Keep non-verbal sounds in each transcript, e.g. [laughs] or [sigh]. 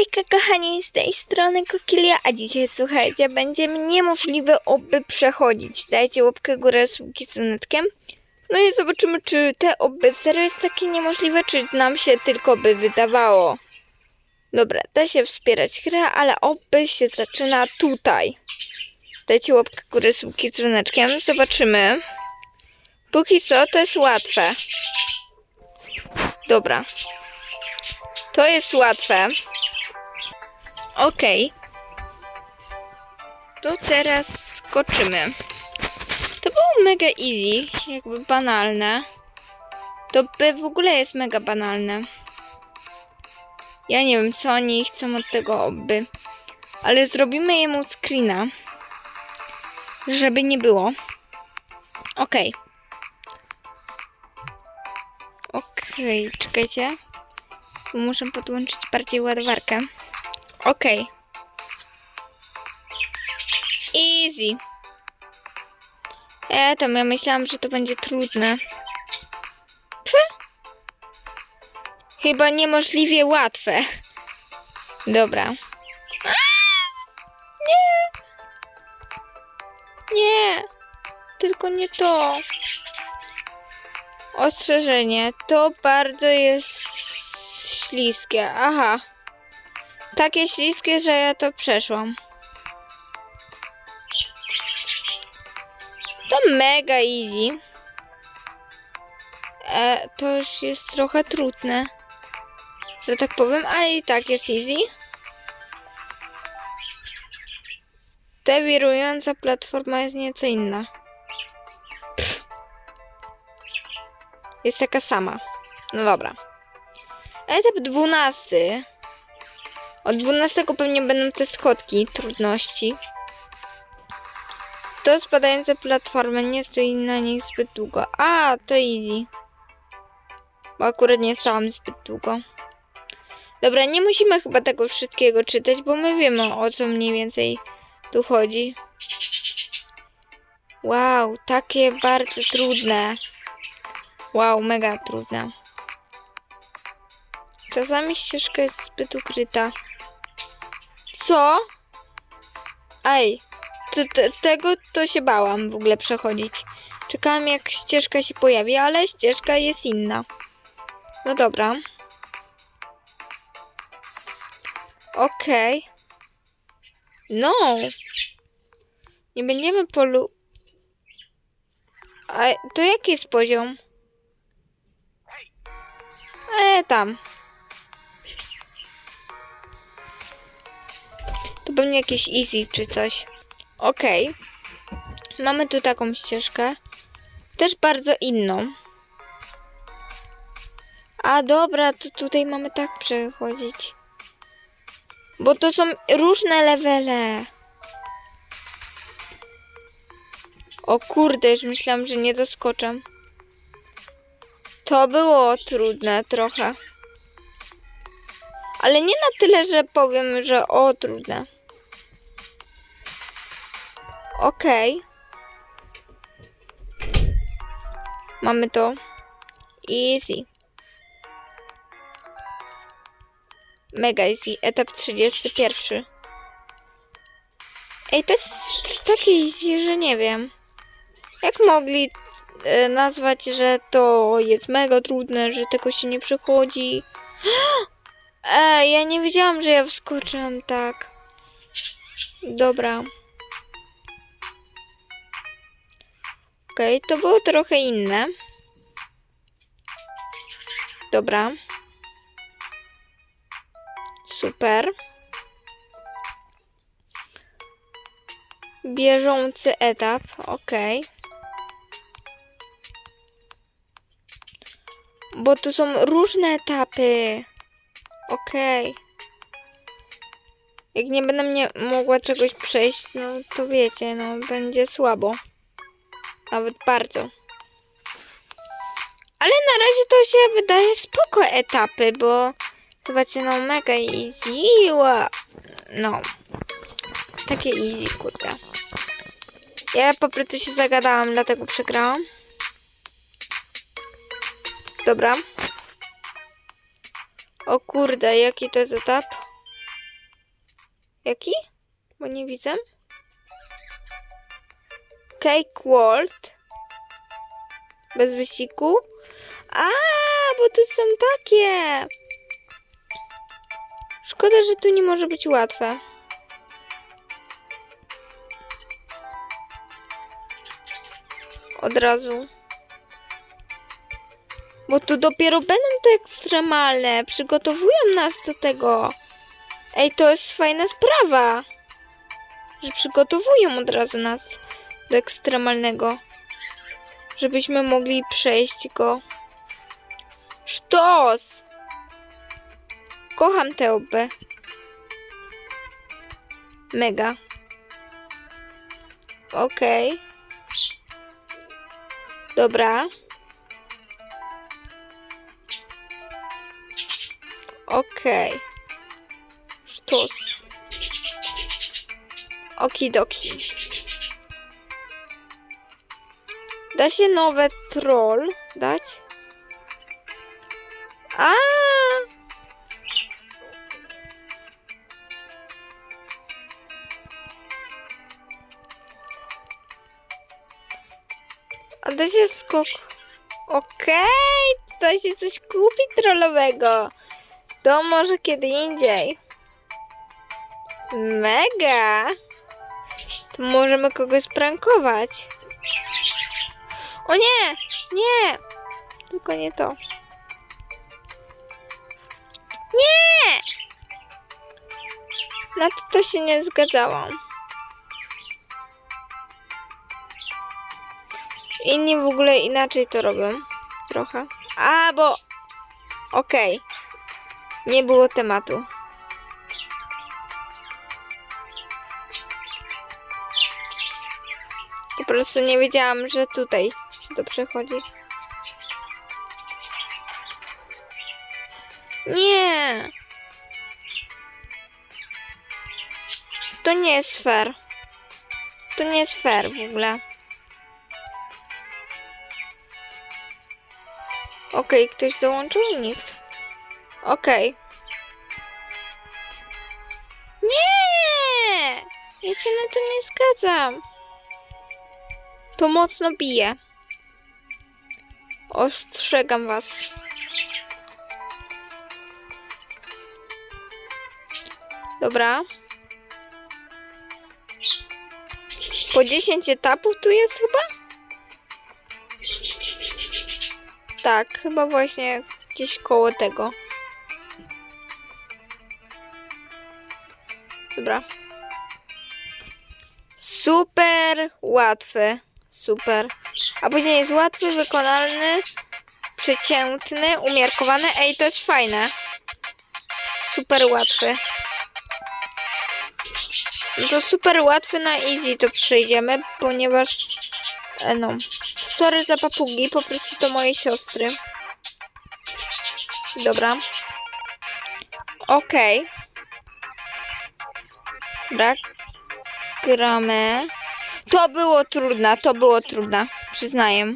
Hejka kochani, z tej strony Kokilia, a dzisiaj słuchajcie, będzie niemożliwe oby przechodzić. Dajcie łapkę górę z kicunetkiem. No i zobaczymy, czy te oby serio jest takie niemożliwe, czy nam się tylko by wydawało. Dobra, da się wspierać grę, ale oby się zaczyna tutaj. Dajcie łapkę górę z kicunetkiem, zobaczymy. Póki co to jest łatwe. Dobra. To jest łatwe. Okej. To teraz skoczymy. To było mega easy, jakby banalne. To by w ogóle jest mega banalne. Ja nie wiem, co oni chcą od tego oby. Ale zrobimy jemu screena. Żeby nie było. Okej. Okej, czekajcie. Bo muszę podłączyć bardziej ładowarkę. Okej. Easy. E, tam ja myślałam, że to będzie trudne. Pff. Chyba niemożliwie łatwe. Dobra. Aaa! Nie. Nie. Tylko nie to. Ostrzeżenie. To bardzo jest śliskie. Aha. Takie śliskie, że ja to przeszłam. To mega easy. E, to już jest trochę trudne. Że tak powiem, ale i tak jest easy. Ta wirująca platforma jest nieco inna. Pff. Jest taka sama. No dobra. Etap 12. Od 12 pewnie będą te schodki trudności. To spadające platformy nie stoi na nich zbyt długo. A, to easy. Bo akurat nie stałam zbyt długo. Dobra, nie musimy chyba tego wszystkiego czytać, bo my wiemy o co mniej więcej tu chodzi. Wow, takie bardzo trudne. Wow, mega trudne. Czasami ścieżka jest zbyt ukryta. Co? Ej, tego to się bałam w ogóle przechodzić. Czekałam jak ścieżka się pojawi, ale ścieżka jest inna. No dobra. Okej. No. Nie będziemy polu... A to jaki jest poziom? E, tam. Pewnie jakieś easy czy coś. Okej. Mamy tu taką ścieżkę. Też bardzo inną. A dobra, to tutaj mamy tak przechodzić. Bo to są różne levele. O kurde, już myślałam, że nie doskoczę. To było trudne trochę. Ale nie na tyle, że powiem, że o trudne. Okej. Mamy to. Easy. Mega easy. Etap 31. Ej, to jest takie easy, że nie wiem. Jak mogli e, nazwać, że to jest mega trudne, że tego się nie przechodzi? [gasps] Ej, ja nie wiedziałam, że ja wskoczyłam tak. Dobra. Okej, to było trochę inne. Dobra. Super. Bieżący etap, okej. Bo tu są różne etapy. Okej. Jak nie będę mnie mogła czegoś przejść, no to wiecie, no będzie słabo. Nawet bardzo. Ale na razie to się wydaje spoko etapy, bo zobaczcie, no mega easy. No. Takie easy, kurde. Ja po prostu się zagadałam, dlatego przegrałam. Dobra. O kurde, jaki to jest etap? Jaki? Bo nie widzę. Cake World. Bez wysiku. A, bo tu są takie. Szkoda, że tu nie może być łatwe. Od razu. Bo tu dopiero będą te ekstremalne. Przygotowują nas do tego. Ej, to jest fajna sprawa. Że przygotowują od razu nas do ekstremalnego. Żebyśmy mogli przejść go. Sztos! Kocham te oby. Mega. Okej. Dobra. Okej. Sztos. Okidoki. Da się nowe troll dać? A! A da się skok. Okej, da się coś kupić trollowego. To może kiedy indziej. Mega! To możemy kogoś prankować. O nie! Nie! Tylko nie to. Nie! Na to, się nie zgadzałam. Inni w ogóle inaczej to robią. Trochę. A, bo... Okej. Nie było tematu. Po prostu nie wiedziałam, że tutaj to przechodzi. Nie! To nie jest fair. To nie jest fair w ogóle. Okej, ktoś dołączył? Nikt. Okej. Nie! Ja się na to nie zgadzam. To mocno bije. Ostrzegam was. Dobra. Po 10 etapów tu jest chyba? Tak, chyba właśnie gdzieś koło tego. Dobra. Super łatwy. Super. A później jest łatwy, wykonalny, przeciętny, umiarkowany. Ej, to jest fajne. Super łatwy. To super łatwy na easy to przejdziemy, ponieważ e, no. Sorry za papugi, po prostu to moje siostry. Dobra. Okej. Brak. Gramy. To było trudne, to było trudne. Przyznaję.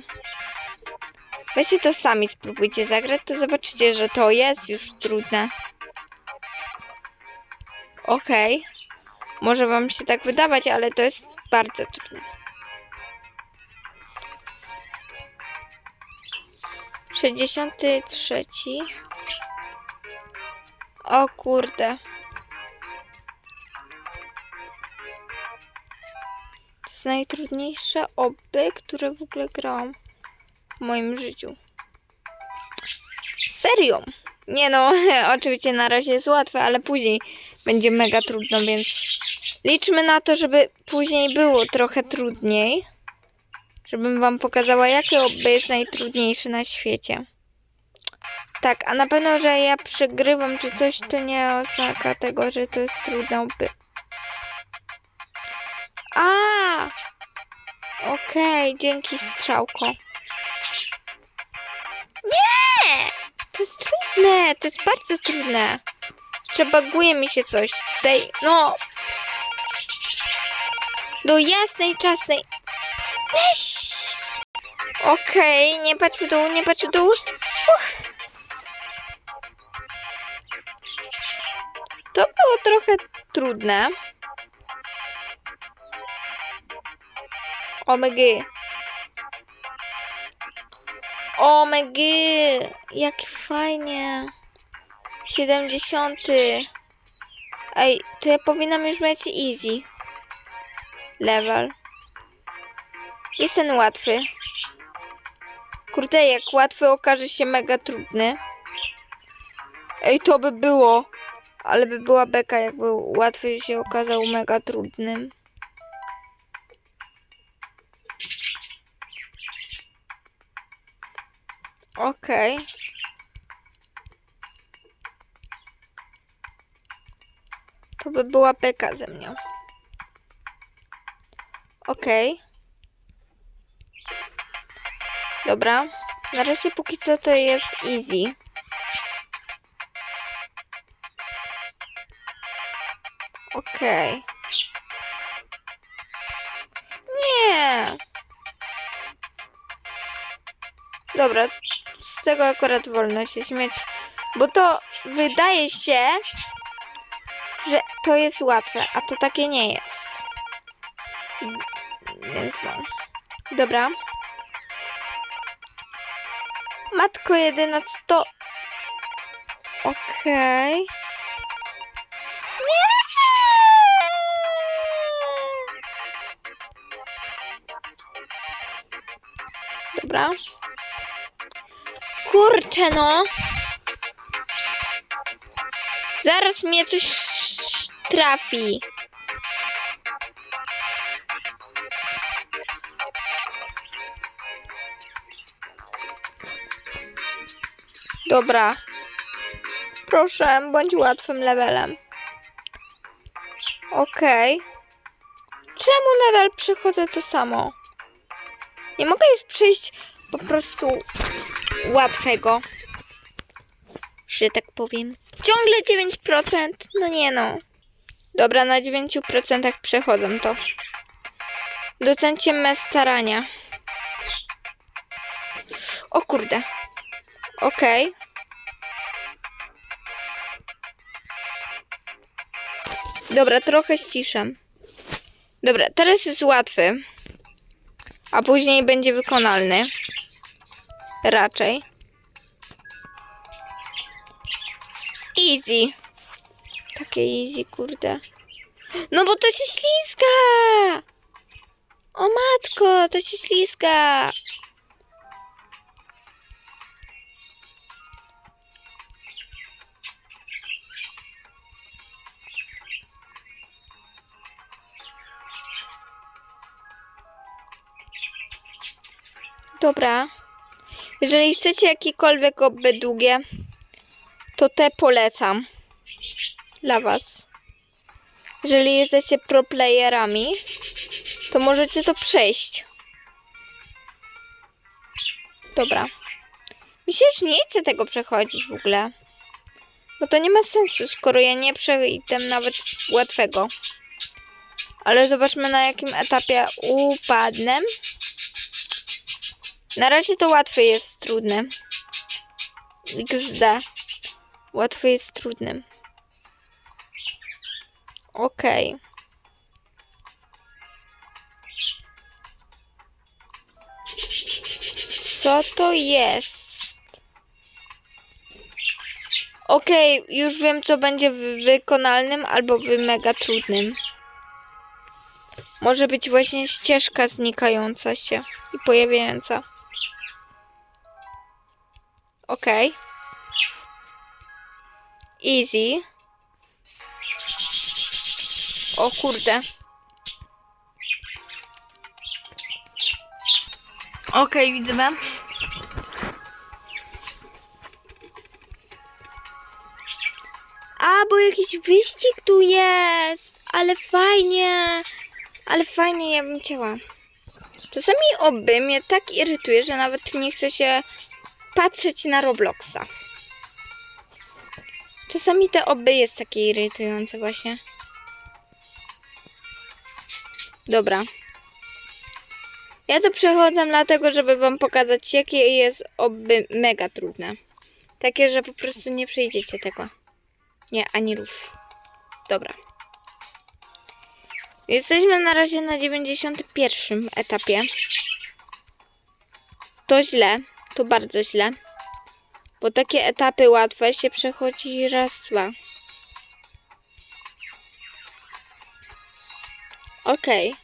Weźcie to sami spróbujcie zagrać, to zobaczycie, że to jest już trudne. Okej. Może wam się tak wydawać, ale to jest bardzo trudne. 63. O kurde. Najtrudniejsze oby, które w ogóle grałam w moim życiu. Serio? Nie no, [laughs] oczywiście na razie jest łatwe, ale później będzie mega trudno, więc liczmy na to, żeby później było trochę trudniej. Żebym wam pokazała, jakie oby jest najtrudniejsze na świecie. Tak, a na pewno, że ja przegrywam czy coś, to nie oznaka tego, że to jest trudne oby. A! Okej, dzięki strzałko. Nie! To jest trudne, to jest bardzo trudne. Jeszcze baguje mi się coś. Tutaj, no... Do jasnej, czasnej... Weź! Okej, nie patrz w dół, nie patrz w dół. Uff. To było trochę trudne. Omg. Omg. Jak fajnie. 70. Ej, to ja powinnam już mieć easy. Level. Jest ten łatwy. Kurde, jak łatwy okaże się mega trudny. Ej, to by było. Ale by była beka, jakby łatwy się okazał mega trudnym. Okej. To by była beka ze mnie. Okej. Dobra. Na razie póki co to jest easy. Okej. Nie. Dobra, z tego akurat wolno się śmiać, bo to wydaje się, że to jest łatwe, a to takie nie jest. Więc no. Dobra. Matko jedyna, co to... Okej. Nie! Dobra. Kurczę no. Zaraz mnie coś trafi. Dobra. Proszę, bądź łatwym levelem. Okej. Czemu nadal przychodzę to samo? Nie mogę już przyjść po prostu łatwego. Że tak powiem. Ciągle 9%. No nie no. Dobra, na 9% przechodzę to. Docencie me starania. O kurde. Okej. Dobra, trochę ściszę. Dobra, teraz jest łatwy. A później będzie wykonalny. Raczej. Easy. Takie easy, kurde. No bo to się ślizga! O matko, to się ślizga! Dobra. Jeżeli chcecie jakiekolwiek obby długie, to te polecam. Dla was. Jeżeli jesteście pro playerami, to możecie to przejść. Dobra. Mi się już nie chce tego przechodzić w ogóle. Bo to nie ma sensu, skoro ja nie przejdę nawet łatwego. Ale zobaczmy na jakim etapie upadnę. Na razie to łatwy jest trudny. XD. Łatwy jest trudny. Okej. Co to jest? Okej, już wiem co będzie w wykonalnym albo w mega trudnym. Może być właśnie ścieżka znikająca się i pojawiająca. Okej. Easy. O kurde. Okej, widzę. A, bo jakiś wyścig tu jest. Ale fajnie. Ale fajnie, ja bym chciała. Czasami oby mnie tak irytuje, że nawet nie chce się patrzeć na Robloxa. Czasami te oby jest takie irytujące właśnie. Dobra. Ja to przechodzę dlatego, żeby wam pokazać, jakie jest oby mega trudne. Takie, że po prostu nie przejdziecie tego. Nie, ani rusz. Dobra. Jesteśmy na razie na 91 etapie. To źle, to bardzo źle. Bo takie etapy łatwe się przechodzi raz, dwa. Okej.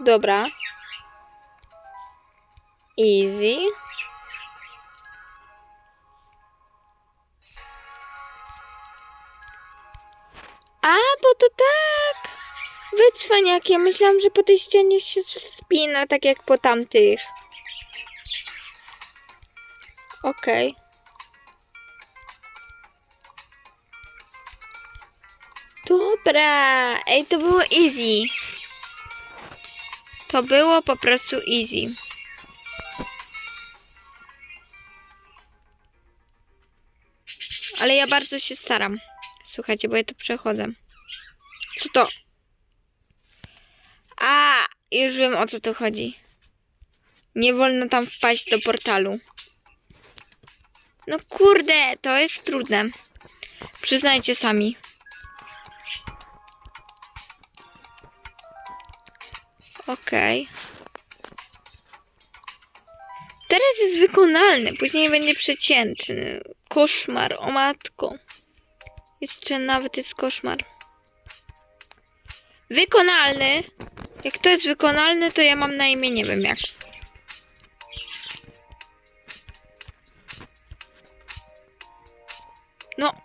Dobra. Easy. A, bo to tak! Wycwaniak, ja myślałam, że po tej ścianie się spina, tak jak po tamtych. Okej. Dobra, ej, to było easy. To było po prostu easy. Ale ja bardzo się staram. Słuchajcie, bo ja to przechodzę. Co to? A, już wiem o co tu chodzi. Nie wolno tam wpaść do portalu. No kurde, to jest trudne. Przyznajcie sami. Okej. Teraz jest wykonalny, później będzie przeciętny. Koszmar, o matko. Jeszcze nawet jest koszmar. Wykonalny. Jak to jest wykonalny, to ja mam na imię nie wiem jak. No.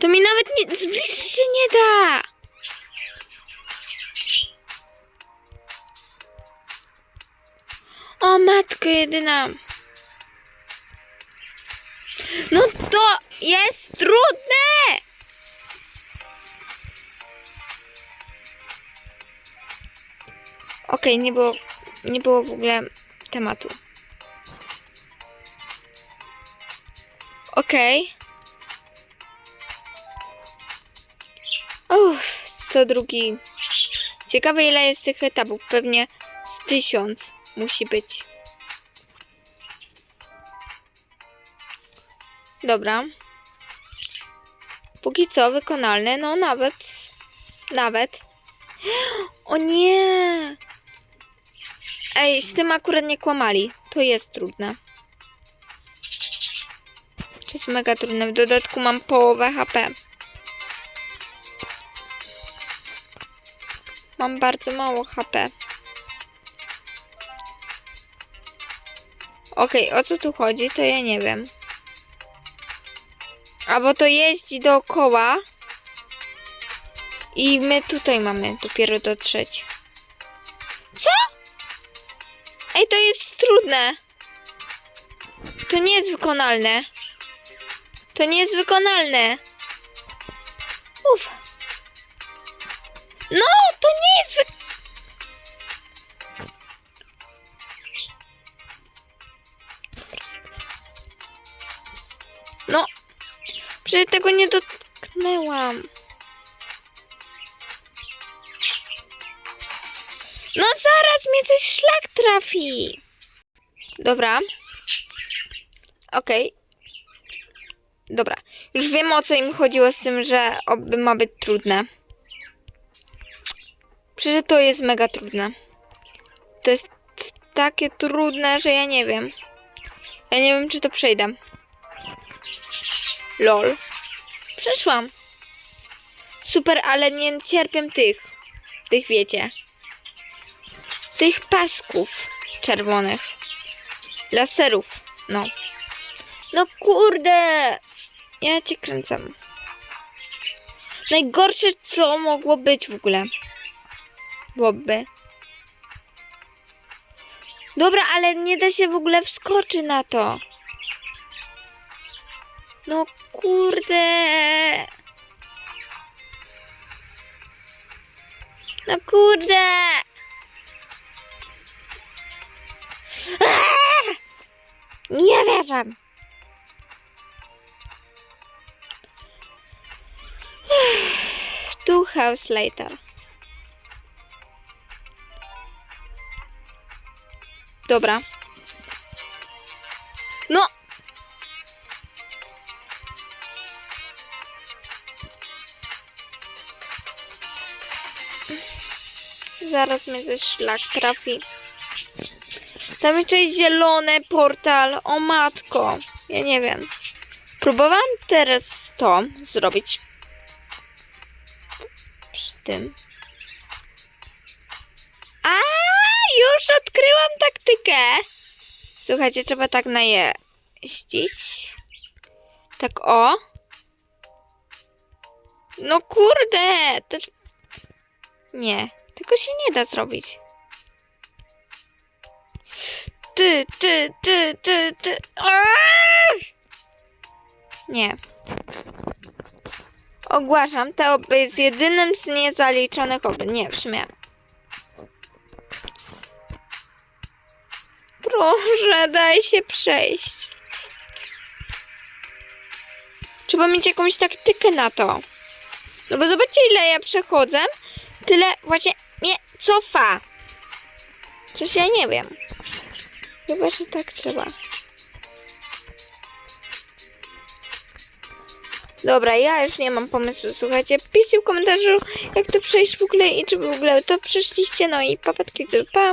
To mi nawet nie, zbliżyć się nie da. O matko jedyna. No to jest trudne! Okej, nie było, nie było w ogóle tematu. Okej. Uff, 102. Ciekawe ile jest tych etapów. Pewnie z tysiąc musi być. Dobra. Póki co wykonalne, no nawet. Nawet. [gasps] O nie! Ej, z tym akurat nie kłamali. To jest trudne. To jest mega trudne. W dodatku mam połowę HP. Mam bardzo mało HP. Okej, o co tu chodzi, to ja nie wiem. A bo to jeździ dookoła. I my tutaj mamy dopiero dotrzeć. Ej, to jest trudne. To nie jest wykonalne. To nie jest wykonalne. Uff. No, to nie jest wy... No, przecież tego nie dotknęłam. No zaraz mnie coś szlak trafi. Dobra. Okej. Dobra. Już wiem o co im chodziło z tym, że oby ma być trudne. Przecież to jest mega trudne. To jest takie trudne, że ja nie wiem. Ja nie wiem, czy to przejdę. Lol. Przeszłam. Super, ale nie cierpię tych. Tych wiecie. Tych pasków czerwonych. Laserów. No. No kurde. Ja cię kręcę. Najgorsze, co mogło być w ogóle. Byłoby. Dobra, ale nie da się w ogóle wskoczyć na to. No kurde. No kurde. Nie wierzę! Two hours later. Dobra. No! Zaraz mnie ze szlak trafi. Tam jeszcze jest zielony portal. O matko. Ja nie wiem. Próbowałam teraz to zrobić. Z tym. A, już odkryłam taktykę. Słuchajcie, trzeba tak najeździć. Tak o. No kurde, jest- Nie, tego się nie da zrobić. Ty, ty, ty, ty, ty. Nie. Ogłaszam, to oby jest jedynym z niezaliczonych oby. Nie, w sumie. Proszę, daj się przejść. Trzeba mieć jakąś taktykę na to. No bo zobaczcie, ile ja przechodzę. Tyle właśnie mnie cofa. Coś ja nie wiem. Chyba, że tak trzeba. Dobra, ja już nie mam pomysłu, słuchajcie. Piszcie w komentarzu, jak to przejść w ogóle i czy w ogóle to przeszliście. No i papatki, pa.